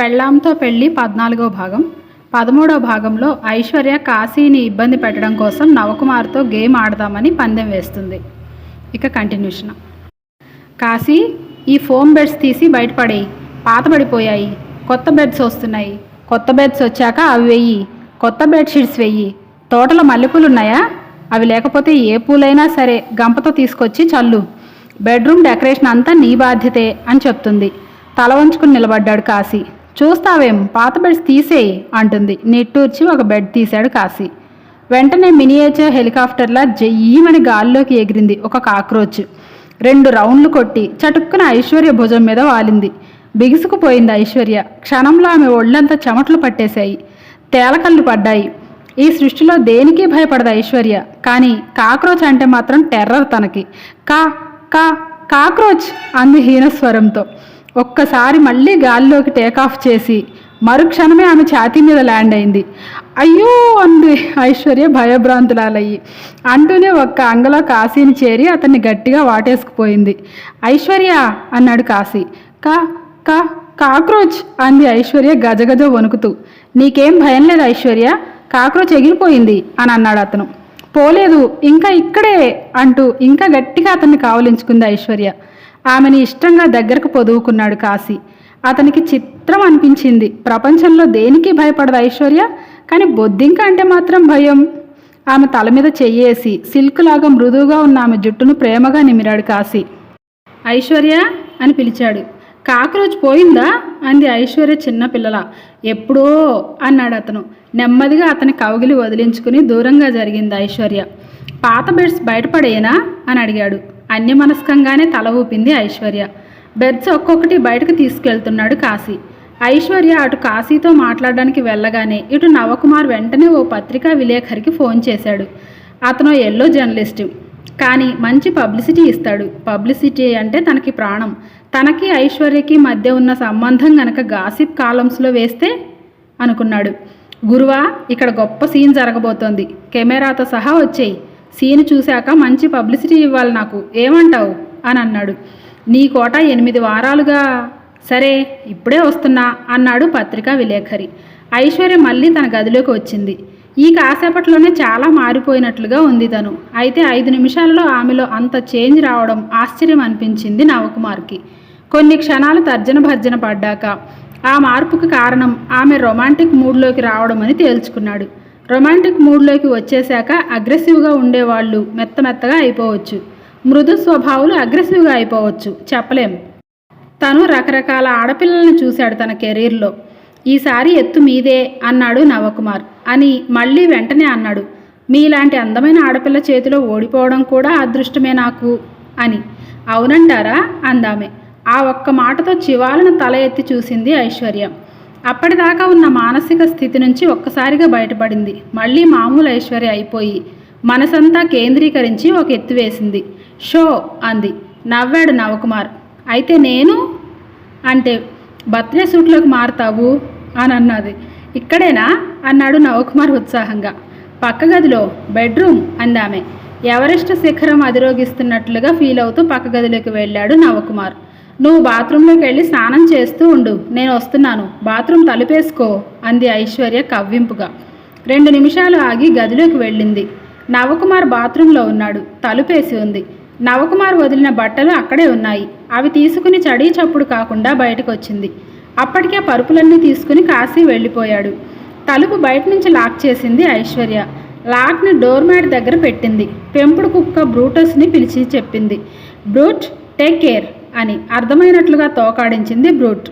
పెళ్ళాంతో పెళ్ళి పద్నాలుగో భాగం. పదమూడో భాగంలో ఐశ్వర్య కాశీని ఇబ్బంది పెట్టడం కోసం నవకుమార్తో గేమ్ ఆడదామని పందెం వేస్తుంది. ఇక కంటిన్యూషన్. కాశీ ఈ ఫోమ్ బెడ్స్ తీసి బయటపడేయి. పాతబడిపోయాయి కొత్త బెడ్స్ వస్తున్నాయి. కొత్త బెడ్స్ వచ్చాక అవి వెయ్యి. కొత్త బెడ్షీట్స్ వెయ్యి. తోటలో మల్లెపూలు ఉన్నాయా అవి లేకపోతే ఏ పూలైనా సరే గంపతో తీసుకొచ్చి చల్లు. బెడ్రూమ్ డెకరేషన్ అంతా నీ బాధ్యతే అని చెప్తుంది. తల వంచుకుని నిలబడ్డాడు కాశీ. చూస్తావేం? పాత బెడ్స్ తీసేయి అంటుంది. నిట్టూర్చి ఒక బెడ్ తీశాడు కాశీ. వెంటనే మినియేచర్ హెలికాప్టర్లా జయ్యమని గాల్లోకి ఎగిరింది ఒక కాక్రోచ్. రెండు రౌండ్లు కొట్టి చటుక్కున ఐశ్వర్య భుజం మీద వాలింది. బిగుసుకుపోయింది ఐశ్వర్య. క్షణంలో ఆమె ఒళ్ళంతా చెమటలు పట్టేశాయి. తేలకళ్ళు పడ్డాయి. ఈ సృష్టిలో దేనికి భయపడదు ఐశ్వర్య. కానీ కాక్రోచ్ అంటే మాత్రం టెర్రర్ తనకి. కా కా కాక్రోచ్! అంది హీనస్వరంతో. ఒక్కసారి మళ్ళీ గాలిలోకి టేకాఫ్ చేసి మరుక్షణమే ఆమె ఛాతీ మీద ల్యాండ్ అయింది. అయ్యో అంది ఐశ్వర్య భయభ్రాంతులాలయ్యి అంటూనే ఒక్క అంగలో కాశీని చేరి అతన్ని గట్టిగా వాటేసుకుపోయింది. ఐశ్వర్య అన్నాడు కాశీ. కా కా కాక్రోచ్ అంది ఐశ్వర్య గజగజ వణుకుతూ. నీకేం భయం లేదు ఐశ్వర్య కాక్రోచ్ ఎగిరిపోయింది అని అన్నాడు అతను. పోలేదు ఇంకా ఇక్కడే అంటూ ఇంకా గట్టిగా అతన్ని కావలించుకుంది ఐశ్వర్య. ఆమెని ఇష్టంగా దగ్గరకు పొదువుకున్నాడు కాశీ. అతనికి చిత్రం అనిపించింది. ప్రపంచంలో దేనికి భయపడదు ఐశ్వర్య కానీ బొద్దింక అంటే మాత్రం భయం. ఆమె తల మీద చెయ్యేసి సిల్క్ లాగా మృదువుగా ఉన్న ఆమె జుట్టును ప్రేమగా నిమిరాడు కాశీ. ఐశ్వర్య అని పిలిచాడు. కాక్రోచ్ పోయిందా? అంది ఐశ్వర్య చిన్న పిల్లల. ఎప్పుడో అన్నాడు అతను. నెమ్మదిగా అతని కౌగిలి వదిలించుకుని దూరంగా జరిగింది ఐశ్వర్య. పాత బెడ్స్ బయటపడేనా? అని అడిగాడు. అన్యమనస్కంగానే తల ఊపింది ఐశ్వర్య. బెడ్స్ ఒక్కొక్కటి బయటకు తీసుకెళ్తున్నాడు కాశీ. ఐశ్వర్య అటు కాశీతో మాట్లాడడానికి వెళ్ళగానే ఇటు నవకుమార్ వెంటనే ఓ పత్రికా విలేకరికి ఫోన్ చేశాడు. అతను ఎల్లో జర్నలిస్టు. కానీ మంచి పబ్లిసిటీ ఇస్తాడు. పబ్లిసిటీ అంటే తనకి ప్రాణం. తనకి ఐశ్వర్యకి మధ్య ఉన్న సంబంధం గనక గాసిప్ కాలమ్స్లో వేస్తే? అనుకున్నాడు. గురువా ఇక్కడ గొప్ప సీన్ జరగబోతోంది. కెమెరాతో సహా వచ్చేయి. సీన్ చూశాక మంచి పబ్లిసిటీ ఇవ్వాలి నాకు. ఏమంటావు? అని అన్నాడు నీ కోట ఎనిమిది వారాలుగా. సరే ఇప్పుడే వస్తున్నా అన్నాడు పత్రికా విలేఖరి. ఐశ్వర్య మళ్ళీ తన గదిలోకి వచ్చింది. ఈ కాసేపట్లోనే చాలా మారిపోయినట్లుగా ఉంది తను. అయితే ఐదు నిమిషాల్లో ఆమెలో అంత చేంజ్ రావడం ఆశ్చర్యం అనిపించింది నవకుమార్కి. కొన్ని క్షణాలు తర్జన భర్జన పడ్డాక. ఆ మార్పుకు కారణం ఆమె రొమాంటిక్ మూడ్లోకి రావడం అని తేల్చుకున్నాడు. రొమాంటిక్ మూడ్లోకి వచ్చేశాక అగ్రెసివ్గా ఉండేవాళ్ళు మెత్తమెత్తగా అయిపోవచ్చు. మృదు స్వభావులు అగ్రెసివ్గా అయిపోవచ్చు. చెప్పలేం. తను రకరకాల ఆడపిల్లల్ని చూశాడు తన కెరీర్లో. ఈసారి ఎత్తు మీదే అన్నాడు నవకుమార్. అని మళ్ళీ వెంటనే అన్నాడు. మీలాంటి అందమైన ఆడపిల్ల చేతిలో ఓడిపోవడం కూడా అదృష్టమే నాకు అని. అవునంటారా? అందామే. ఆ ఒక్క మాటతో చివాలను తల ఎత్తి చూసింది ఐశ్వర్య. అప్పటిదాకా ఉన్న మానసిక స్థితి నుంచి ఒక్కసారిగా బయటపడింది. మళ్ళీ మామూలు ఐశ్వర్య అయిపోయి మనసంతా కేంద్రీకరించి ఒక ఎత్తు వేసింది. షో అంది. నవ్వాడు నవకుమార్. అయితే నేను? అంటే బర్త్డే సూట్లోకి మారుతావు? అని అన్నది. ఇక్కడేనా? అన్నాడు నవకుమార్ ఉత్సాహంగా. పక్క గదిలో బెడ్రూమ్ అందామె. ఎవరెస్ట్ శిఖరం అధిరోగిస్తున్నట్లుగా ఫీల్ అవుతూ పక్క గదిలోకి వెళ్ళాడు నవకుమార్. నువ్వు బాత్రూంలోకి వెళ్ళి స్నానం చేస్తూ ఉండు. నేను వస్తున్నాను. బాత్రూమ్ తలుపేసుకో అంది ఐశ్వర్య కవ్వింపుగా. రెండు నిమిషాలు ఆగి గదిలోకి వెళ్ళింది. నవకుమార్ బాత్రూంలో ఉన్నాడు. తలుపేసి ఉంది. నవకుమార్ వదిలిన బట్టలు అక్కడే ఉన్నాయి. అవి తీసుకుని చడీ చప్పుడు కాకుండా బయటకు వచ్చింది అప్పటికే పరుపులన్నీ తీసుకుని కాశీ వెళ్ళిపోయాడు. తలుపు బయట నుంచి లాక్ చేసింది ఐశ్వర్య. లాక్ని డోర్ మ్యాట్ దగ్గర పెట్టింది. పెంపుడు కుక్క బ్రూటస్ని పిలిచి చెప్పింది. Brute take care. అని అర్థమైనట్లుగా తోకాడించింది బ్రూట్.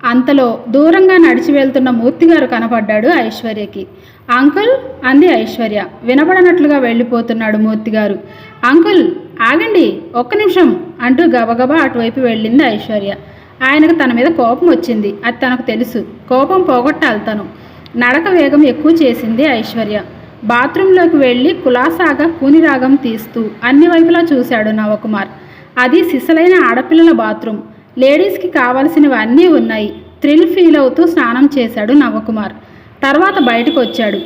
అంతలో దూరంగా నడిచి వెళ్తున్న మూర్తిగారు కనపడ్డాడు ఐశ్వర్యకి. అంకుల్! అంది ఐశ్వర్య. వినపడనట్లుగా వెళ్ళిపోతున్నాడు మూర్తిగారు. అంకుల్! ఆగండి! ఒక్క నిమిషం! అంటూ గబగబా అటువైపు వెళ్ళింది ఐశ్వర్య. ఆయనకు తన మీద కోపం వచ్చింది. అది తనకు తెలుసు. కోపం పోగొట్టాలి తను. నడక వేగం ఎక్కువ చేసింది ఐశ్వర్య. బాత్రూంలోకి వెళ్ళి కులాసాగా కూనిరాగం తీస్తూ అన్ని వైపులా చూశాడు నవకుమార్. అది సిసలైన ఆడపిల్లల బాత్రూమ్. లేడీస్కి కావలసినవి అన్నీ ఉన్నాయి. థ్రిల్ ఫీల్ అవుతూ స్నానం చేశాడు నవకుమార్. తర్వాత బయటకు వచ్చాడు.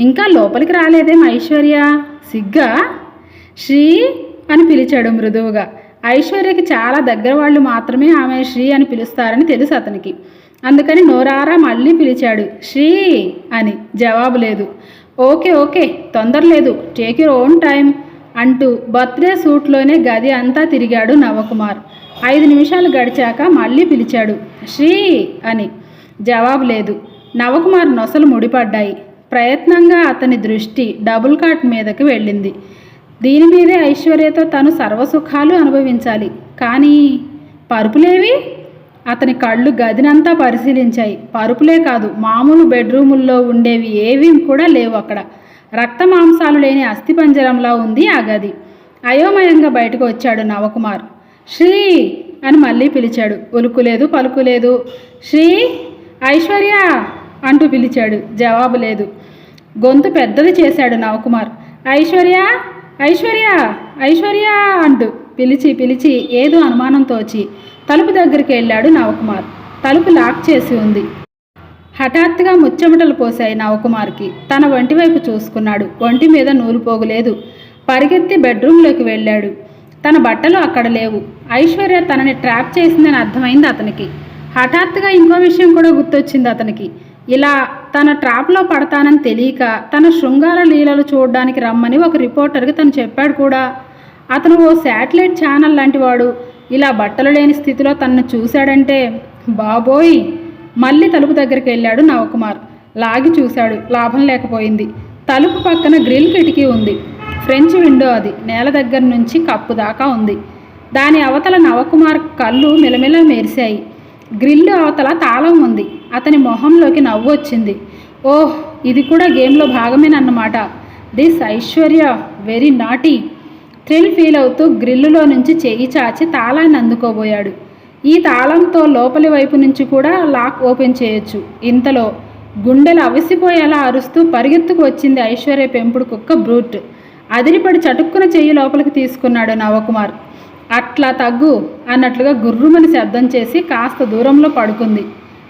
ఇంకా లోపలికి రాలేదేం ఐశ్వర్య? సిగ్గా? శ్రీ? అని పిలిచాడు మృదువుగా. ఐశ్వర్యకి చాలా దగ్గర వాళ్ళు మాత్రమే ఆమె శ్రీ అని పిలుస్తారని తెలుసు అతనికి. అందుకని నోరారా మళ్ళీ పిలిచాడు. శ్రీ? అని. జవాబు లేదు. Okay okay. తొందర లేదు టేక్ యూర్ ఓన్ టైం అంటూ బర్త్డే సూట్లోనే గది అంతా తిరిగాడు నవకుమార్. ఐదు నిమిషాలు గడిచాక మళ్ళీ పిలిచాడు శ్రీ అని. జవాబు లేదు. నవకుమార్ నొసలు ముడిపడ్డాయి. ప్రయత్నంగా అతని దృష్టి డబుల్ కాట్ మీదకి వెళ్ళింది. దీని మీదే ఐశ్వర్యతో తను సర్వసుఖాలు అనుభవించాలి. కానీ పరుపులేవి? అతని కళ్ళు గదినంతా పరిశీలించాయి. పరుపులే కాదు మామూలు బెడ్రూముల్లో ఉండేవి ఏవి కూడా లేవు అక్కడ. రక్త మాంసాలు లేని అస్థిపంజరంలా ఉంది ఆ గది. అయోమయంగా బయటకు వచ్చాడు నవకుమార్. శ్రీ అని మళ్ళీ పిలిచాడు. ఉలుకులేదు పలుకులేదు. శ్రీ ఐశ్వర్య అంటూ పిలిచాడు. జవాబు లేదు. గొంతు పెద్దది చేశాడు నవకుమార్. ఐశ్వర్య ఐశ్వర్య ఐశ్వర్య అంటూ పిలిచి పిలిచి ఏదో అనుమానం తోచి తలుపు దగ్గరికి వెళ్ళాడు నవకుమార్. తలుపు లాక్ చేసి ఉంది. హఠాత్తుగా ముచ్చెమటలు పోశాయి నవకుమార్కి తన వంటి వైపు చూసుకున్నాడు. ఒంటి మీద నూలు పోగులేదు. పరిగెత్తి బెడ్రూమ్లోకి వెళ్ళాడు. తన బట్టలు అక్కడ లేవు. ఐశ్వర్య తనని ట్రాప్ చేసిందని అర్థమైంది అతనికి. హఠాత్తుగా ఇంకో విషయం కూడా గుర్తొచ్చింది అతనికి. ఇలా తన ట్రాప్లో పడతానని తెలియక తన శృంగార లీలలు చూడడానికి రమ్మని ఒక రిపోర్టర్కి తను చెప్పాడు కూడా. అతను ఓ శాటిలైట్ ఛానల్ లాంటి వాడు ఇలా బట్టలు లేని స్థితిలో తనను చూశాడంటే బాబోయ్! మళ్ళీ తలుపు దగ్గరికి వెళ్ళాడు నవకుమార్. లాగి చూశాడు. లాభం లేకపోయింది. తలుపు పక్కన గ్రిల్ కిటికీ ఉంది. ఫ్రెంచ్ విండో అది. నేల దగ్గర నుంచి కప్పు దాకా ఉంది. దాని అవతల నవకుమార్ కళ్ళు మిలమిల మెరిశాయి. గ్రిల్ అవతల తాళం ఉంది. అతని మొహంలోకి నవ్వు వచ్చింది. ఓహ్ ఇది కూడా గేమ్లో భాగమేనన్నమాట. This Aishwarya very naughty. Thrill feel అవుతూ గ్రిల్లులో నుంచి చెయ్యి చాచి తాళాన్ని అందుకోబోయాడు. ఈ తాళంతో లోపలి వైపు నుంచి కూడా లాక్ ఓపెన్ చేయొచ్చు. ఇంతలో గుండెలు అవిసిపోయేలా అరుస్తూ పరిగెత్తుకు వచ్చింది ఐశ్వర్య పెంపుడు కుక్క బ్రూట్. అదిరిపడి చటుక్కున చెయ్యి లోపలికి తీసుకున్నాడు నవకుమార్. అట్లా తగ్గు అన్నట్లుగా గుర్రుమని శబ్దం చేసి కాస్త దూరంలో పడుకుంది.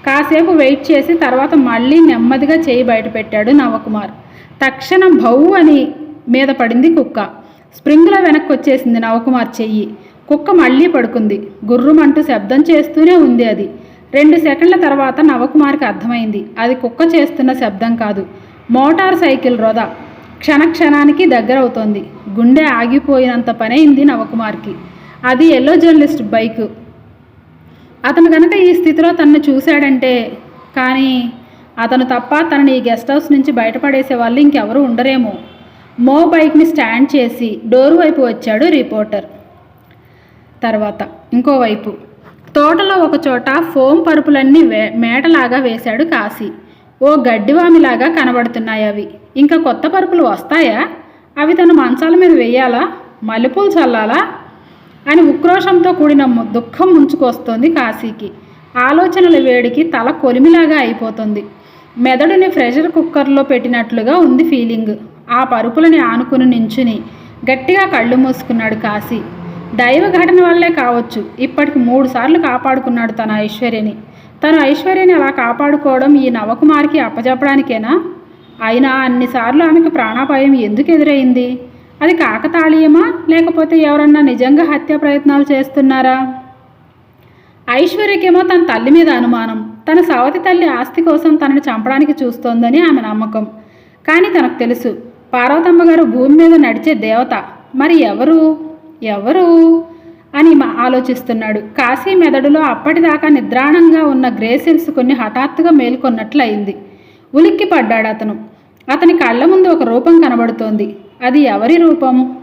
కాసేపు వెయిట్ చేసి తర్వాత మళ్ళీ నెమ్మదిగా చేయి బయటపెట్టాడు నవకుమార్. తక్షణం భౌ అని మీద పడింది కుక్క. స్ప్రింగ్లో వెనక్కి వచ్చేసింది నవకుమార్ చెయ్యి. కుక్క మళ్ళీ పడుకుంది. గుర్రుమంటూ శబ్దం చేస్తూనే ఉంది అది. రెండు సెకండ్ల తర్వాత నవకుమార్కి అర్థమైంది. అది కుక్క చేస్తున్న శబ్దం కాదు. మోటార్ సైకిల్ రొద. క్షణక్షణానికి దగ్గరవుతోంది. గుండె ఆగిపోయినంత పనైంది నవకుమార్కి. అది ఎల్లో జర్నలిస్ట్ బైక్. అతను కనుక ఈ స్థితిలో తనను చూశాడంటే కానీ అతను తప్ప తనని ఈ గెస్ట్ హౌస్ నుంచి బయటపడేసే వాళ్ళు ఇంకెవరూ ఉండరేమో. మో బైక్ని స్టాండ్ చేసి డోర్ వైపు వచ్చాడు రిపోర్టర్. తర్వాత ఇంకోవైపు తోటలో ఒకచోట ఫోమ్ పరుపులన్నీ వే మేటలాగా వేశాడు కాశీ. ఓ గడ్డివామిలాగా కనబడుతున్నాయి అవి. ఇంకా కొత్త పరుపులు వస్తాయా? అవి తన మంచాల మీద వేయాలా? మల్లెపూలు చల్లాలా? అని ఉక్రోషంతో కూడిన ము- దుఃఖం ముంచుకొస్తోంది కాశీకి. ఆలోచనల వేడికి తల కొలిమిలాగా అయిపోతుంది. మెదడుని ప్రెషర్ కుక్కర్లో పెట్టినట్లుగా ఉంది ఫీలింగ్. ఆ పరుపులని ఆనుకుని నించుని గట్టిగా కళ్ళు మూసుకున్నాడు కాశీ. దైవ ఘటన వల్లే కావచ్చు. ఇప్పటికి మూడు సార్లు కాపాడుకున్నాడు తన ఐశ్వర్యని. తను ఐశ్వర్యని అలా కాపాడుకోవడం ఈ నవకుమారికి అప్పజెప్పడానికేనా? అయినా అన్నిసార్లు ఆమెకు ప్రాణాపాయం ఎందుకు ఎదురైంది? అది కాకతాళీయమా? లేకపోతే ఎవరన్నా నిజంగా హత్య ప్రయత్నాలు చేస్తున్నారా? ఐశ్వర్యకేమో తన తల్లి మీద అనుమానం. తన సవతి తల్లి ఆస్తి కోసం తనని చంపడానికి చూస్తోందని ఆమె నమ్మకం. కానీ తనకు తెలుసు పార్వతమ్మ గారు భూమి మీద నడిచే దేవత. మరి ఎవరు? ఎవరు? అని మా- ఆలోచిస్తున్నాడు. కాశీ మెదడులో అప్పటిదాకా నిద్రాణంగా ఉన్న గ్రేసిల్స్ కొన్ని హఠాత్తుగా మేల్కొన్నట్లు అయింది ఉలిక్కి పడ్డాడు అతను. అతని కళ్ళ ముందు ఒక రూపం కనబడుతోంది. అది ఎవరి రూపం?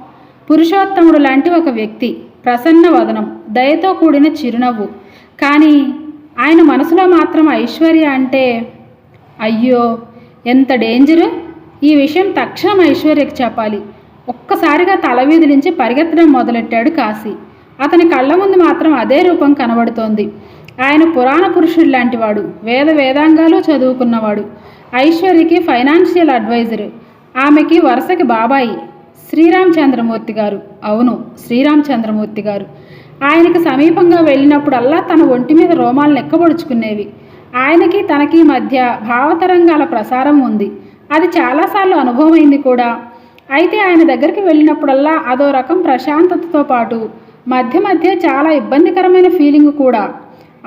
పురుషోత్తముడు లాంటి ఒక వ్యక్తి. ప్రసన్న వదనం. దయతో కూడిన చిరునవ్వు. కానీ ఆయన మనసులో మాత్రం ఐశ్వర్య అంటే అయ్యో ఎంత డేంజరు! ఈ విషయం తక్షణం ఐశ్వర్యకి చెప్పాలి. ఒక్కసారిగా తల వీధిలించి పరిగెత్తడం మొదలెట్టాడు కాశీ. అతని కళ్ళ ముందు మాత్రం అదే రూపం కనబడుతోంది. ఆయన పురాణ పురుషుడు లాంటివాడు వేద వేదాంగాలు చదువుకున్నవాడు ఐశ్వర్యకి ఫైనాన్షియల్ అడ్వైజరు ఆమెకి వరుసకి బాబాయి శ్రీరామచంద్రమూర్తి గారు. అవును శ్రీరామచంద్రమూర్తి గారు. ఆయనకి సమీపంగా వెళ్ళినప్పుడల్లా తన ఒంటి మీద రోమాలు నెక్కబడుచుకునేవి ఆయనకి తనకి మధ్య భావతరంగాల ప్రసారం ఉంది. అది చాలాసార్లు అనుభవమైంది కూడా. అయితే ఆయన దగ్గరికి వెళ్ళినప్పుడల్లా అదో రకం ప్రశాంతతతో పాటు మధ్య మధ్య చాలా ఇబ్బందికరమైన ఫీలింగ్ కూడా.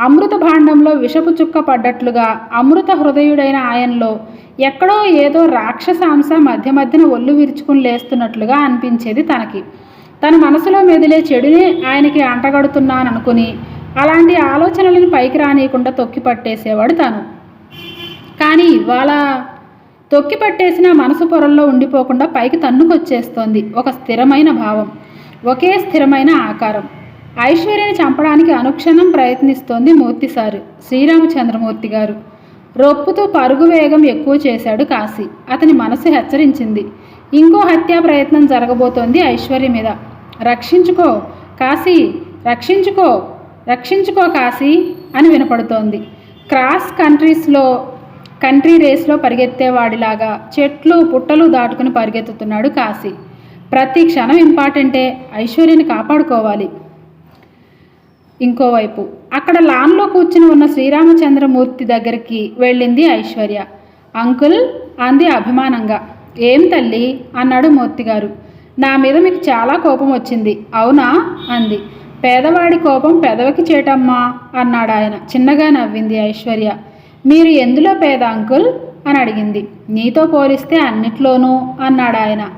అమృత భాండంలో విషపు చుక్క పడ్డట్లుగా అమృత హృదయుడైన ఆయనలో ఎక్కడో ఏదో రాక్షసాంశ మధ్య మధ్యన ఒళ్ళు విరుచుకుని లేస్తున్నట్లుగా అనిపించేది తనకి. తన మనసులో మెదిలే చెడునే ఆయనకి అంటగడుతున్నాననుకుని అలాంటి ఆలోచనలను పైకి రానియకుండా తొక్కి పట్టేసేవాడు తను. కానీ ఇవాళ తొక్కి పట్టేసిన మనసు పొరల్లో ఉండిపోకుండా పైకి తన్నుకొచ్చేస్తోంది ఒక స్థిరమైన భావం ఒకే స్థిరమైన ఆకారం. ఐశ్వర్యని చంపడానికి అనుక్షణం ప్రయత్నిస్తోంది మూర్తి సారు శ్రీరామచంద్రమూర్తి గారు. రొప్పుతూ పరుగు వేగం ఎక్కువ చేశాడు కాశీ. అతని మనసు హెచ్చరించింది. ఇంకో హత్యా ప్రయత్నం జరగబోతోంది ఐశ్వర్య మీద. రక్షించుకో కాశీ రక్షించుకో రక్షించుకో కాశీ అని వినపడుతోంది. క్రాస్ కంట్రీస్లో కంట్రీ రేస్లో పరిగెత్తేవాడిలాగా చెట్లు పుట్టలు దాటుకుని పరిగెత్తుతున్నాడు కాశీ. ప్రతి క్షణం ఇంపార్టెంటే ఐశ్వర్యని కాపాడుకోవాలి. ఇంకోవైపు అక్కడ లాన్లో కూర్చుని ఉన్న శ్రీరామచంద్రమూర్తి దగ్గరికి వెళ్ళింది ఐశ్వర్య. అంకుల్ అంది అభిమానంగా. ఏం తల్లి? అన్నాడు మూర్తి గారు నా మీద మీకు చాలా కోపం వచ్చింది. అవునా? అంది. పేదవాడి కోపం పెదవికి చేటమ్మా అన్నాడు ఆయన చిన్నగా నవ్వింది ఐశ్వర్య. మీరు ఎందులో పేద అంకుల్? అని అడిగింది. నీతో పోలిస్తే అన్నిట్లోనూ అన్నాడు ఆయన.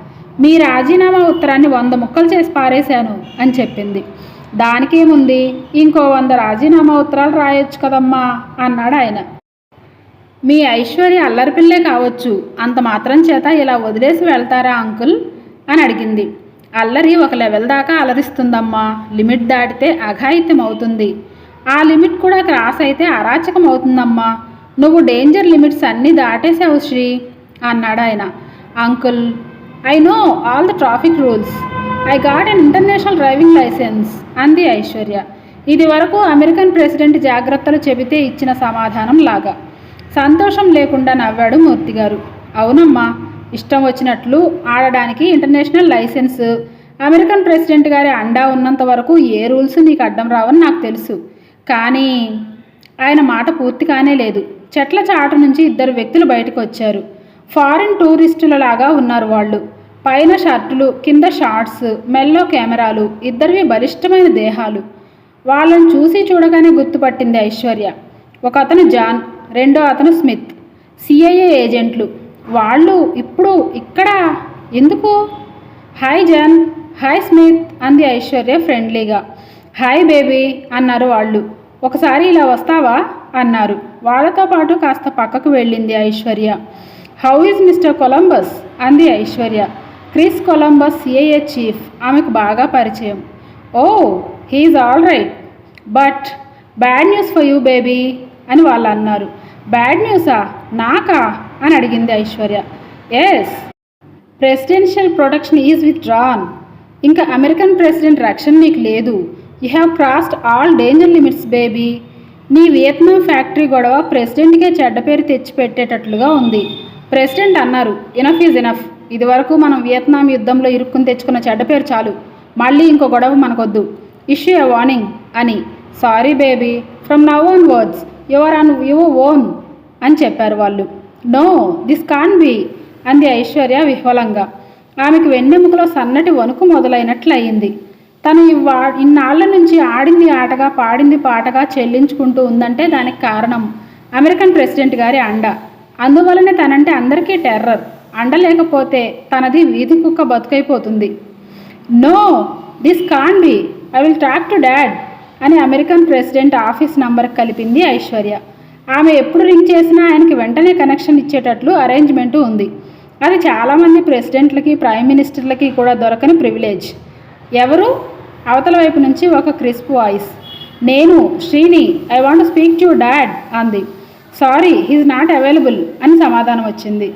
మీ రాజీనామా ఉత్తరాన్ని వంద ముక్కలు చేసి పారేశాను అని చెప్పింది. దానికేముంది? ఇంకో వంద రాజీనామా ఉత్తరాలు రాయొచ్చు కదమ్మా అన్నాడు ఆయన. మీ ఐశ్వర్య అల్లరిపిల్లే కావచ్చు. అంత మాత్రం చేత ఇలా వదిలేసి వెళ్తారా అంకుల్? అని అడిగింది. అల్లరి ఒక లెవెల్ దాకా అలరిస్తుందమ్మా. లిమిట్ దాటితే అఘాయిత్యం అవుతుంది. ఆ లిమిట్ కూడా క్రాస్ అయితే అరాచకం అవుతుందమ్మా. నువ్వు డేంజర్ లిమిట్స్ అన్నీ దాటేసావు శ్రీ అన్నాడు ఆయన. Uncle I know all the traffic rules. I got an international driving licence అంది ఐశ్వర్య. ఇది వరకు అమెరికన్ ప్రెసిడెంట్ జాగ్రత్తలు చెబితే ఇచ్చిన సమాధానం లాగా. సంతోషం లేకుండా నవ్వాడు మూర్తి గారు. అవునమ్మా ఇష్టం వచ్చినట్లు ఆడడానికి ఇంటర్నేషనల్ లైసెన్స్. అమెరికన్ ప్రెసిడెంట్ గారి అండా ఉన్నంత వరకు ఏ రూల్స్ నీకు అడ్డం రావని నాకు తెలుసు. కానీ ఆయన మాట పూర్తి కానే లేదు. చెట్ల చాటు నుంచి ఇద్దరు వ్యక్తులు బయటకు వచ్చారు. ఫారిన్ టూరిస్టులలాగా ఉన్నారు వాళ్ళు. పైన షర్టులు కింద షార్ట్స్ మెల్లో కెమెరాలు ఇద్దరివి బలిష్టమైన దేహాలు. వాళ్ళని చూసి చూడగానే గుర్తుపట్టింది ఐశ్వర్య. ఒక అతను జాన్ రెండో అతను స్మిత్. సిఐఏ ఏజెంట్లు. వాళ్ళు ఇప్పుడు ఇక్కడ? ఎందుకు? హాయ్ జాన్ హాయ్ స్మిత్ అంది ఐశ్వర్య ఫ్రెండ్లీగా. హాయ్ బేబీ అన్నారు వాళ్ళు. ఒకసారి ఇలా వస్తావా? అన్నారు. వాళ్ళతో పాటు కాస్త పక్కకు వెళ్ళింది Aishwarya. How is mister Columbus? అంది Aishwarya. Chris Columbus A A chief. ఆమెకు బాగా పరిచయం. ఓ he's all right. But bad news for you baby అని వాళ్ళు అన్నారు. బ్యాడ్ న్యూసా? నాకా? అని అడిగింది Aishwarya. Yes. Presidential protection is withdrawn ఇంకా అమెరికన్ ప్రెసిడెంట్ రక్షణ నీకు లేదు. You have crossed all danger limits baby నీ వియత్నాం ఫ్యాక్టరీ గొడవ ప్రెసిడెంట్కే చెడ్డ పేరు తెచ్చిపెట్టేటట్లుగా ఉంది. ప్రెసిడెంట్ అన్నారు ఇనఫ్ ఈజ్ ఇనఫ్ ఇదివరకు మనం వియత్నాం యుద్ధంలో ఇరుక్కుని తెచ్చుకున్న చెడ్డ పేరు చాలు. మళ్ళీ ఇంకో గొడవ మనకొద్దు. ఇష్యూ ఎ వార్నింగ్ అని. Sorry baby from now on words you're on your own అని చెప్పారు వాళ్ళు. నో దిస్ కాన్ బి అంది ఐశ్వర్య విహ్వలంగా. ఆమెకు వెన్నెముకలో సన్నటి వణుకు మొదలైనట్లు అయింది తను ఇవ్వా ఇన్నాళ్ళ నుంచి ఆడింది ఆటగా పాడింది పాటగా చెల్లించుకుంటూ ఉందంటే దానికి కారణం అమెరికన్ ప్రెసిడెంట్ గారి అండ. అందువలనే తనంటే అందరికీ టెర్రర్. అండ లేకపోతే తనది వీధి కుక్క బతుకైపోతుంది. No this can be. I will talk to dad అని అమెరికన్ ప్రెసిడెంట్ ఆఫీస్ నంబర్ కలిపింది ఐశ్వర్య. ఆమె ఎప్పుడు రింగ్ చేసినా ఆయనకి వెంటనే కనెక్షన్ ఇచ్చేటట్లు అరేంజ్మెంటు ఉంది. అది చాలామంది ప్రెసిడెంట్లకి ప్రైమ్ మినిస్టర్లకి కూడా దొరకని ప్రివిలేజ్. ఎవరు? అవతల వైపు నుంచి ఒక క్రిస్ప్ వాయిస్. నేను Srini I want speak to dad అంది. సారీ హీజ్ నాట్ అవైలబుల్ అని సమాధానం వచ్చింది.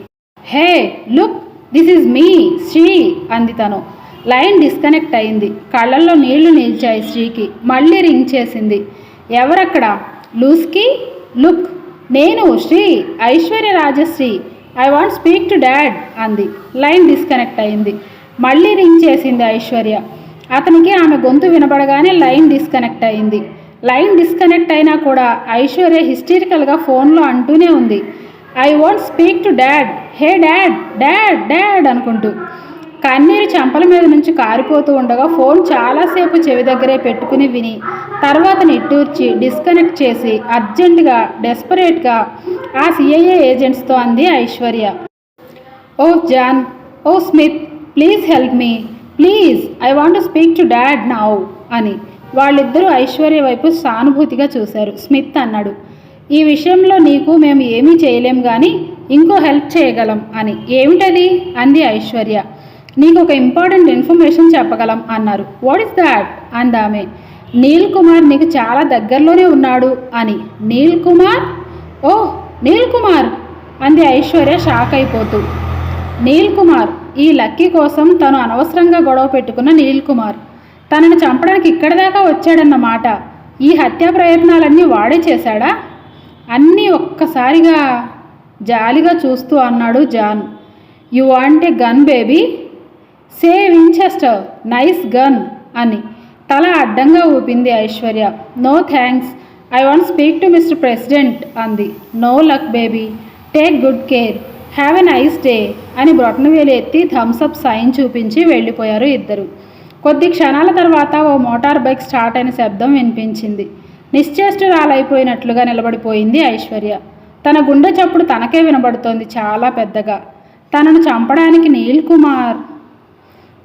Hey look this is me Sri అంది తను. లైన్ డిస్కనెక్ట్ అయింది. కళ్ళల్లో నీళ్ళు నిలిచాయి శ్రీకి. మళ్ళీ రింగ్ చేసింది. ఎవరక్కడ? లూస్కి? లుక్ నేను Sri Aishwarya Rajasri I want speak to dad అంది. లైన్ డిస్కనెక్ట్ అయింది. మళ్ళీ రింగ్ చేసింది ఐశ్వర్య. అతనికి ఆమె గొంతు వినబడగానే లైన్ డిస్కనెక్ట్ అయింది. లైన్ డిస్కనెక్ట్ అయినా కూడా ఐశ్వర్య హిస్టరికల్గా ఫోన్లో అంటూనే ఉంది. I want speak to dad. Hey dad. Dad. Dad అనుకుంటూ. కన్నీరు చెంపల మీద నుంచి కారిపోతూ ఉండగా ఫోన్ చాలాసేపు చెవి దగ్గరే పెట్టుకుని విని తర్వాత నిట్టూర్చి డిస్కనెక్ట్ చేసి అర్జెంటుగా డెస్పరేట్గా ఆ సిఐఏ ఏజెంట్స్తో అంది Aishwarya. Oh John. Oh Smith. Please help me. Please I want to speak to dad now అని వాళ్ళిద్దరూ ఐశ్వర్య వైపు సానుభూతిగా చూశారు. స్మిత్ అన్నాడు ఈ విషయంలో నీకు మేము ఏమీ చేయలేం కానీ ఇంకో హెల్ప్ చేయగలం అని. ఏమిటది? అంది ఐశ్వర్య. నీకు ఒక ఇంపార్టెంట్ ఇన్ఫర్మేషన్ చెప్పగలం అన్నారు. What is that? అందామె నీల్ కుమార్ నీకు చాలా దగ్గరలోనే ఉన్నాడు అని. నీల్ కుమార్? ఓ నీల్ కుమార్! అంది ఐశ్వర్య షాక్ అయిపోతూ. నీల్ కుమార్ ఈ లక్కీ కోసం తను అనవసరంగా గొడవ పెట్టుకున్న నీల్ కుమార్. తనను చంపడానికి ఇక్కడి దాకా వచ్చాడన్నమాట ఈ హత్యా ప్రయత్నాలన్నీ వాడే చేశాడా? అన్నీ ఒక్కసారిగా జాలిగా చూస్తూ అన్నాడు John. You want a gun baby? Say Winchester nice gun అని తల అడ్డంగా ఊపింది Aishwarya. No thanks I want speak to mister president అంది. No luck baby. Take good care. Have a nice day అని బ్రొటనవేలు ఎత్తి థమ్స్అప్ సైన్ చూపించి వెళ్ళిపోయారు ఇద్దరు. కొద్ది క్షణాల తర్వాత ఓ మోటార్ బైక్ స్టార్ట్ అయిన శబ్దం వినిపించింది. నిశ్చేష్టురాలైపోయినట్లుగా నిలబడిపోయింది ఐశ్వర్య. తన గుండె చప్పుడు తనకే వినబడుతోంది చాలా పెద్దగా. తనను చంపడానికి నీల్ కుమార్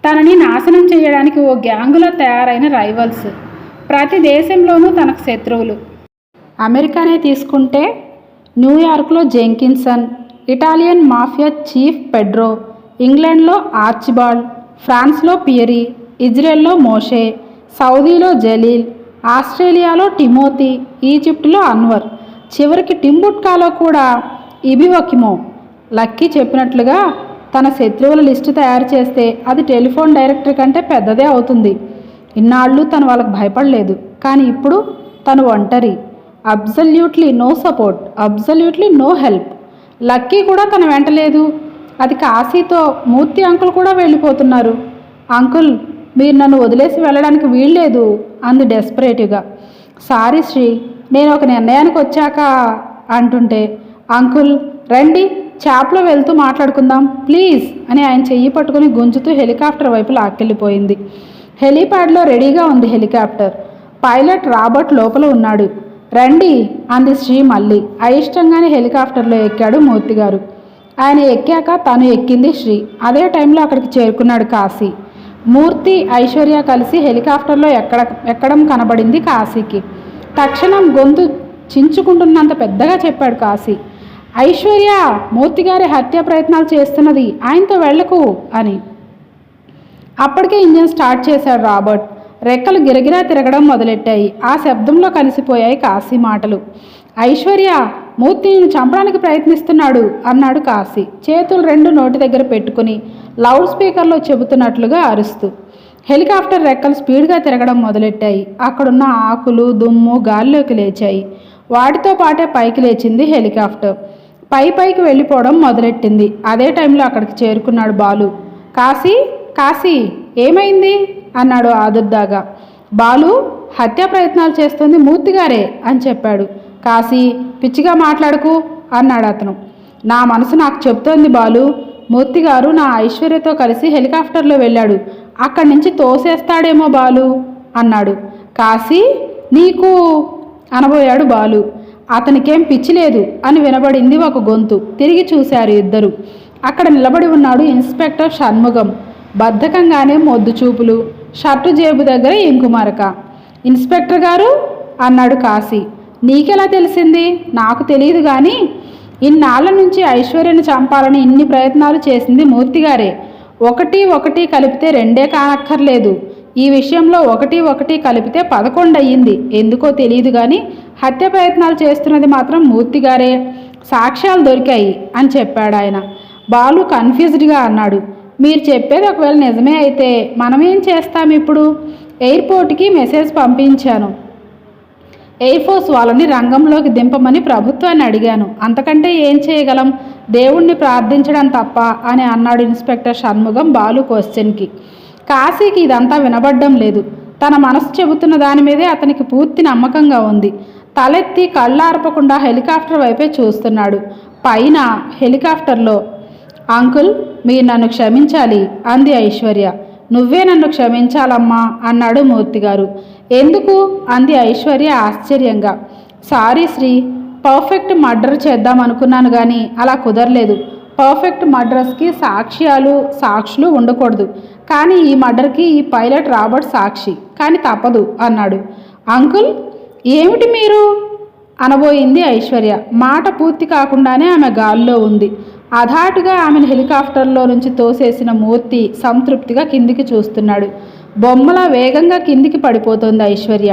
తనని నాశనం చేయడానికి ఓ గ్యాంగులో తయారైన రైవల్స్. ప్రతి దేశంలోనూ తనకు శత్రువులు. అమెరికానే తీసుకుంటే న్యూయార్క్లో Jenkinson Italian mafia chief Pedro ఇంగ్లాండ్లో ఆర్చిబాల్డ్ ఫ్రాన్స్లో పియరీ ఇజ్రాయెల్లో మోషే సౌదీలో జలీల్ ఆస్ట్రేలియాలో టిమోతి ఈజిప్టులో అన్వర్. చివరికి టింబుట్కాలో కూడా ఇబివకిమో లక్కీ చెప్పినట్లుగా తన శత్రువుల లిస్టు తయారు చేస్తే అది టెలిఫోన్ డైరెక్టర్ కంటే పెద్దదే అవుతుంది. ఇన్నాళ్ళు తను వాళ్ళకి భయపడలేదు. కానీ ఇప్పుడు తను ఒంటరి. Absolutely no support absolutely no help. Lucky కూడా తన వెంట లేదు. అది కాశీతో మూర్తి అంకుల్ కూడా వెళ్ళిపోతున్నారు. అంకుల్ మీరు నన్ను వదిలేసి వెళ్ళడానికి వీల్లేదు అంది డెస్పరేటివ్గా సారీ శ్రీ నేను ఒక నిర్ణయానికి వచ్చాక అంటుంటే అంకుల్ రండి చాప్లో వెళ్తూ మాట్లాడుకుందాం ప్లీజ్ అని ఆయన చెయ్యి పట్టుకుని గుంజుతూ హెలికాప్టర్ వైపు లాక్కెళ్ళిపోయింది. హెలీప్యాడ్లో రెడీగా ఉంది హెలికాప్టర్. పైలట్ రాబర్ట్ లోపల ఉన్నాడు. రండి అంది శ్రీ మళ్ళీ అయిష్టంగానే హెలికాప్టర్లో ఎక్కాడు మూర్తి గారు. ఆయన ఎక్కాక తను ఎక్కింది శ్రీ. అదే టైంలో అక్కడికి చేరుకున్నాడు కాశీ. మూర్తి ఐశ్వర్య కలిసి హెలికాప్టర్లో ఎక్కడ ఎక్కడం కనబడింది కాశీకి. తక్షణం గొంతు చించుకుంటున్నంత పెద్దగా చెప్పాడు కాశీ. ఐశ్వర్య మూర్తిగారి హత్య ప్రయత్నాలు చేస్తున్నది. ఆయనతో వెళ్ళకు అని. అప్పటికే ఇంజన్ స్టార్ట్ చేశాడు రాబర్ట్. రెక్కలు గిరగిరా తిరగడం మొదలెట్టాయి. ఆ శబ్దంలో కలిసిపోయాయి కాశీ మాటలు. ఐశ్వర్య మూర్తిని చంపడానికి ప్రయత్నిస్తున్నాడు అన్నాడు కాశీ. చేతులు రెండు నోటి దగ్గర పెట్టుకుని లౌడ్ స్పీకర్లో చెబుతున్నట్లుగా అరుస్తూ. హెలికాప్టర్ రెక్కలు స్పీడ్గా తిరగడం మొదలెట్టాయి. అక్కడున్న ఆకులు దుమ్ము గాల్లోకి లేచాయి. వాటితో పాటే పైకి లేచింది హెలికాప్టర్. పై పైకి వెళ్ళిపోవడం మొదలెట్టింది. అదే టైంలో అక్కడికి చేరుకున్నాడు బాలు. కాశీ? కాశీ ఏమైంది? అన్నాడు ఆదుర్దాగా. బాలు హత్య ప్రయత్నాలు చేస్తుంది మూర్తిగారే అని చెప్పాడు. కాశీ పిచ్చిగా మాట్లాడుకు అన్నాడు అతను. నా మనసు నాకు చెప్తోంది బాలు మూర్తి గారు నా ఐశ్వర్యతో కలిసి హెలికాప్టర్లో వెళ్ళాడు. అక్కడి నుంచి తోసేస్తాడేమో బాలు అన్నాడు. కాశీ నీకు అనబోయాడు బాలు. అతనికేం పిచ్చి లేదు అని వినబడింది ఒక గొంతు. తిరిగి చూశారు ఇద్దరు. అక్కడ నిలబడి ఉన్నాడు ఇన్స్పెక్టర్ షణ్ముగం బద్ధకంగానే మొద్దు చూపులు. షర్టు జేబు దగ్గర ఇంకుమరక ఇన్స్పెక్టర్ గారు అన్నాడు కాశీ. నీకెలా తెలిసింది? నాకు తెలియదు కానీ ఇన్నాళ్ళ నుంచి ఐశ్వర్యను చంపాలని ఇన్ని ప్రయత్నాలు చేసింది మూర్తిగారే ఒకటి ఒకటి కలిపితే రెండే కానక్కర్లేదు. ఈ విషయంలో ఒకటి ఒకటి కలిపితే పదకొండు అయ్యింది ఎందుకో తెలియదు కానీ హత్య ప్రయత్నాలు చేస్తున్నది మాత్రం మూర్తిగారే సాక్ష్యాలు దొరికాయి అని చెప్పాడు ఆయన బాలు కన్ఫ్యూజ్డ్గా అన్నాడు. మీరు చెప్పేది ఒకవేళ నిజమే అయితే మనం ఏం చేస్తాం ఇప్పుడు? ఎయిర్పోర్ట్కి మెసేజ్ పంపించాను. ఎయిర్ ఫోర్స్ వాళ్ళని రంగంలోకి దింపమని ప్రభుత్వాన్ని అడిగాను. అంతకంటే ఏం చేయగలం? దేవుణ్ణి ప్రార్థించడం తప్ప అని అన్నాడు ఇన్స్పెక్టర్ షణ్ముగం బాలు క్వశ్చన్కి. కాశీకి ఇదంతా వినబడ్డం లేదు. తన మనసు చెబుతున్న దాని మీదే అతనికి పూర్తి నమ్మకంగా ఉంది. తలెత్తి కళ్ళార్పకుండా హెలికాప్టర్ వైపే చూస్తున్నాడు. పైన హెలికాప్టర్లో అంకుల్ మీరు నన్ను క్షమించాలి అంది ఐశ్వర్య. నువ్వే నన్ను క్షమించాలమ్మా అన్నాడు మూర్తి గారు ఎందుకు? అంది ఐశ్వర్య ఆశ్చర్యంగా. సారీ శ్రీ పర్ఫెక్ట్ మర్డర్ చేద్దాం అనుకున్నాను కానీ అలా కుదరలేదు. పర్ఫెక్ట్ మర్డర్స్కి సాక్ష్యాలు సాక్షులు ఉండకూడదు. కానీ ఈ మర్డర్కి ఈ పైలట్ రాబర్ట్ సాక్షి. కానీ తప్పదు అన్నాడు. అంకుల్ ఏమిటి మీరు? అనబోయింది ఐశ్వర్య. మాట పూర్తి కాకుండానే ఆమె గాల్లో ఉంది. అధాటుగా ఆమెను హెలికాప్టర్లో నుంచి తోసేసిన మూర్తి సంతృప్తిగా కిందికి చూస్తున్నాడు. బొమ్మల వేగంగా కిందికి పడిపోతోంది ఐశ్వర్య.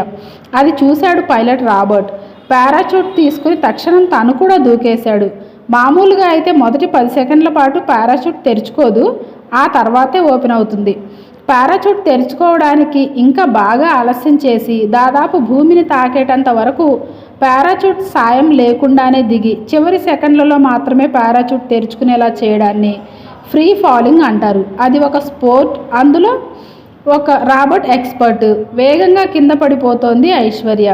అది చూశాడు పైలట్ రాబర్ట్. పారాచూట్ తీసుకుని తక్షణం తను కూడా దూకేశాడు. మామూలుగా అయితే మొదటి పది సెకండ్ల పాటు పారాచూట్ తెరుచుకోదు ఆ తర్వాతే ఓపెన్ అవుతుంది. పారాచూట్ తెరుచుకోవడానికి ఇంకా బాగా ఆలస్యం చేసి దాదాపు భూమిని తాకేటంత వరకు పారాచూట్ సాయం లేకుండానే దిగి చివరి సెకండ్లలో మాత్రమే పారాచూట్ తెరుచుకునేలా చేయడాన్ని ఫ్రీ ఫాలింగ్ అంటారు. అది ఒక స్పోర్ట్ అందులో ఒక రాబర్ట్ ఎక్స్పర్ట్ వేగంగా కింద పడిపోతోంది ఐశ్వర్య.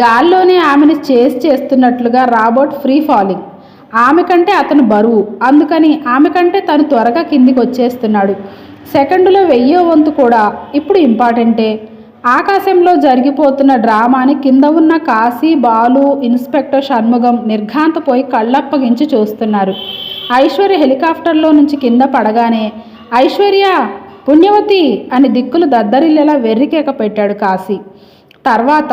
గాల్లోనే ఆమెను చేస్ చేస్తున్నట్లుగా రాబర్ట్ ఫ్రీ ఫాలింగ్. ఆమె కంటే అతను బరువు అందుకని ఆమె కంటే తను త్వరగా కిందికి వచ్చేస్తున్నాడు. సెకండులో వెయ్యో వంతు కూడా ఇప్పుడు ఇంపార్టెంటే ఆకాశంలో జరిగిపోతున్న డ్రామాని కింద ఉన్న కాశీ బాలు ఇన్స్పెక్టర్ షణ్ముగం నిర్ఘాంతపోయి కళ్ళప్పగించి చూస్తున్నారు. ఐశ్వర్య హెలికాప్టర్లో నుంచి కింద పడగానే ఐశ్వర్య పుణ్యవతి అని దిక్కులు దద్దరిల్లేలా వెర్రికేక పెట్టాడు కాశీ. తర్వాత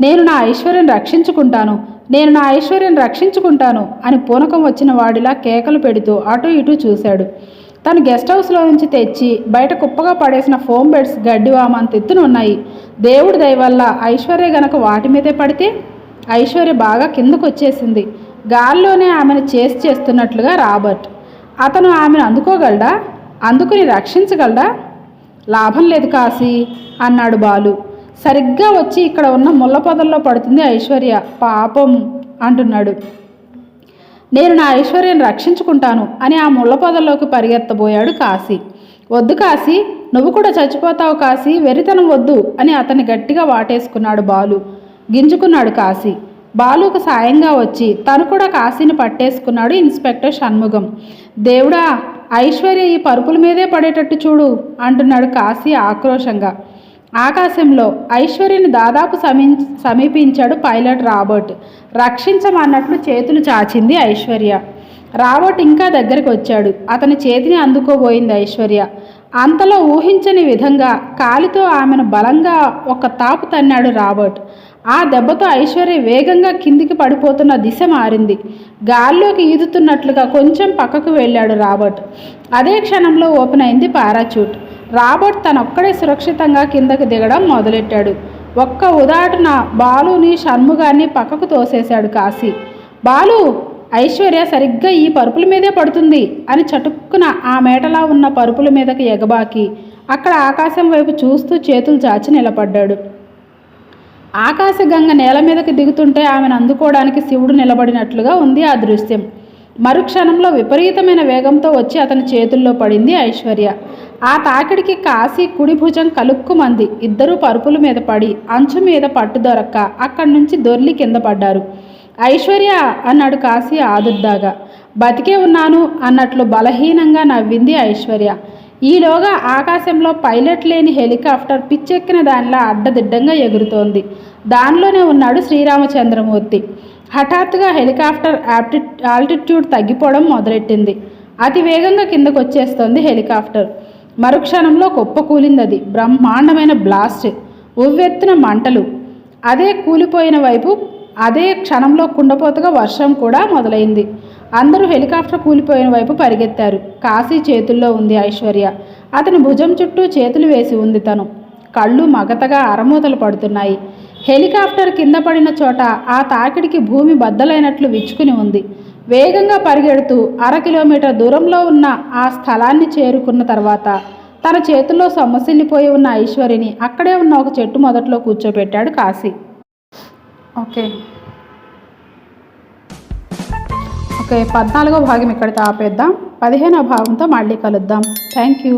నేను నా ఐశ్వర్యం రక్షించుకుంటాను నేను నా ఐశ్వర్యం రక్షించుకుంటాను అని పూనకం వచ్చిన వాడిలా కేకలు పెడుతూ అటు ఇటు చూశాడు. తను గెస్ట్ హౌస్లో నుంచి తెచ్చి బయట కుప్పగా పడేసిన ఫోమ్ బెడ్స్ గడ్డివామంత ఎత్తున ఉన్నాయి దేవుడి దయ వల్ల ఐశ్వర్య గనక వాటి మీదే పడితే ఐశ్వర్య బాగా కిందకు వచ్చేసింది గాల్లోనే ఆమెను చేసి చేస్తున్నట్లుగా రాబర్ట్. అతను ఆమెను అందుకోగలడా? అందుకుని రక్షించగలడా? లాభం లేదు కాశీ అన్నాడు బాలు. సరిగ్గా వచ్చి ఇక్కడ ఉన్న ముళ్ళ పొదల్లో పడుతుంది ఐశ్వర్య. పాపం అంటున్నాడు. నేను నా ఐశ్వర్యం రక్షించుకుంటాను అని ఆ ముళ్ళ పొదల్లోకి పరిగెత్తబోయాడు కాశీ. వద్దు కాశీ నువ్వు కూడా చచ్చిపోతావు కాశీ వెరితనం వద్దు అని అతన్ని గట్టిగా వాటేసుకున్నాడు బాలు. గింజుకున్నాడు కాశీ. బాలుకు సాయంగా వచ్చి తను కూడా కాశీని పట్టేసుకున్నాడు ఇన్స్పెక్టర్ షణ్ముగం దేవుడా ఐశ్వర్య ఈ పరుపుల మీదే పడేటట్టు చూడు అంటున్నాడు కాశీ ఆక్రోశంగా. ఆకాశంలో ఐశ్వర్యని దాదాపు సమీ సమీపించాడు పైలట్ రాబర్ట్. రక్షించమన్నట్లు చేతులు చాచింది ఐశ్వర్య. రాబర్ట్ ఇంకా దగ్గరికి వచ్చాడు. అతని చేతిని అందుకోబోయింది ఐశ్వర్య. అంతలో ఊహించని విధంగా కాలితో ఆమెను బలంగా ఒక తాపు తన్నాడు రాబర్ట్. ఆ దెబ్బతో ఐశ్వర్య వేగంగా కిందికి పడిపోతున్న దిశ మారింది. గాల్లోకి ఈదుతున్నట్లుగా కొంచెం పక్కకు వెళ్ళాడు రాబర్ట్. అదే క్షణంలో ఓపెన్ అయింది పారాచూట్. రాబర్ట్ తనొక్కడే సురక్షితంగా కిందకి దిగడం మొదలెట్టాడు. ఒక్క ఉదాటున బాలుని షణ్ముగాన్ని పక్కకు తోసేశాడు కాశీ. బాలు ఐశ్వర్య సరిగ్గా ఈ పరుపుల మీదే పడుతుంది అని చటుక్కున ఆ మేటలా ఉన్న పరుపుల మీదకి ఎగబాకి అక్కడ ఆకాశం వైపు చూస్తూ చేతులు చాచి నిలబడ్డాడు. ఆకాశగంగ నేల మీదకి దిగుతుంటే ఆమెను అందుకోవడానికి శివుడు నిలబడినట్లుగా ఉంది ఆ దృశ్యం. మరుక్షణంలో విపరీతమైన వేగంతో వచ్చి అతని చేతుల్లో పడింది ఐశ్వర్య. ఆ తాకిడికి కాశీ కుడి భుజం కలుక్కుమంది. ఇద్దరూ పరుపుల మీద పడి అంచు మీద పట్టు దొరక్క అక్కడి నుంచి దొర్లి కింద పడ్డారు. ఐశ్వర్య అన్నాడు కాశీ ఆదుర్దాగా. బతికే ఉన్నాను అన్నట్లు బలహీనంగా నవ్వింది ఐశ్వర్య. ఈలోగా ఆకాశంలో పైలట్ లేని హెలికాప్టర్ పిచ్చెక్కిన దానిలా అడ్డదిడ్డంగా ఎగురుతోంది. దానిలోనే ఉన్నాడు శ్రీరామచంద్రమూర్తి. హఠాత్తుగా హెలికాప్టర్ ఆప్టి ఆల్టిట్యూడ్ తగ్గిపోవడం మొదలెట్టింది. అతి వేగంగా కిందకు వచ్చేస్తోంది హెలికాప్టర్. మరుక్షణంలో కుప్పకూలింది అది బ్రహ్మాండమైన బ్లాస్ట్. ఉవ్వెత్తున మంటలు. అదే కూలిపోయిన వైపు అదే క్షణంలో కుండపోతగా వర్షం కూడా మొదలైంది. అందరూ హెలికాప్టర్ కూలిపోయిన వైపు పరిగెత్తారు. కాశీ చేతుల్లో ఉంది ఐశ్వర్య. అతని భుజం చుట్టూ చేతులు వేసి ఉంది తను. కళ్ళు మగతగా అరమూతలు పడుతున్నాయి. హెలికాప్టర్ కింద పడిన చోట ఆ తాకిడికి భూమి బద్దలైనట్లు విచ్చుకుని ఉంది. వేగంగా పరిగెడుతూ అర కిలోమీటర్ దూరంలో ఉన్న ఆ స్థలాన్ని చేరుకున్న తర్వాత తన చేతుల్లో సొమ్మసిల్లిపోయి ఉన్న ఐశ్వరిని అక్కడే ఉన్న ఒక చెట్టు మొదట్లో కూర్చోబెట్టాడు కాశీ. ఓకే. ఓకే పద్నాలుగో భాగం ఇక్కడితో ఆపేద్దాం. పదిహేనో భాగంతో మళ్ళీ కలుద్దాం. Thank you.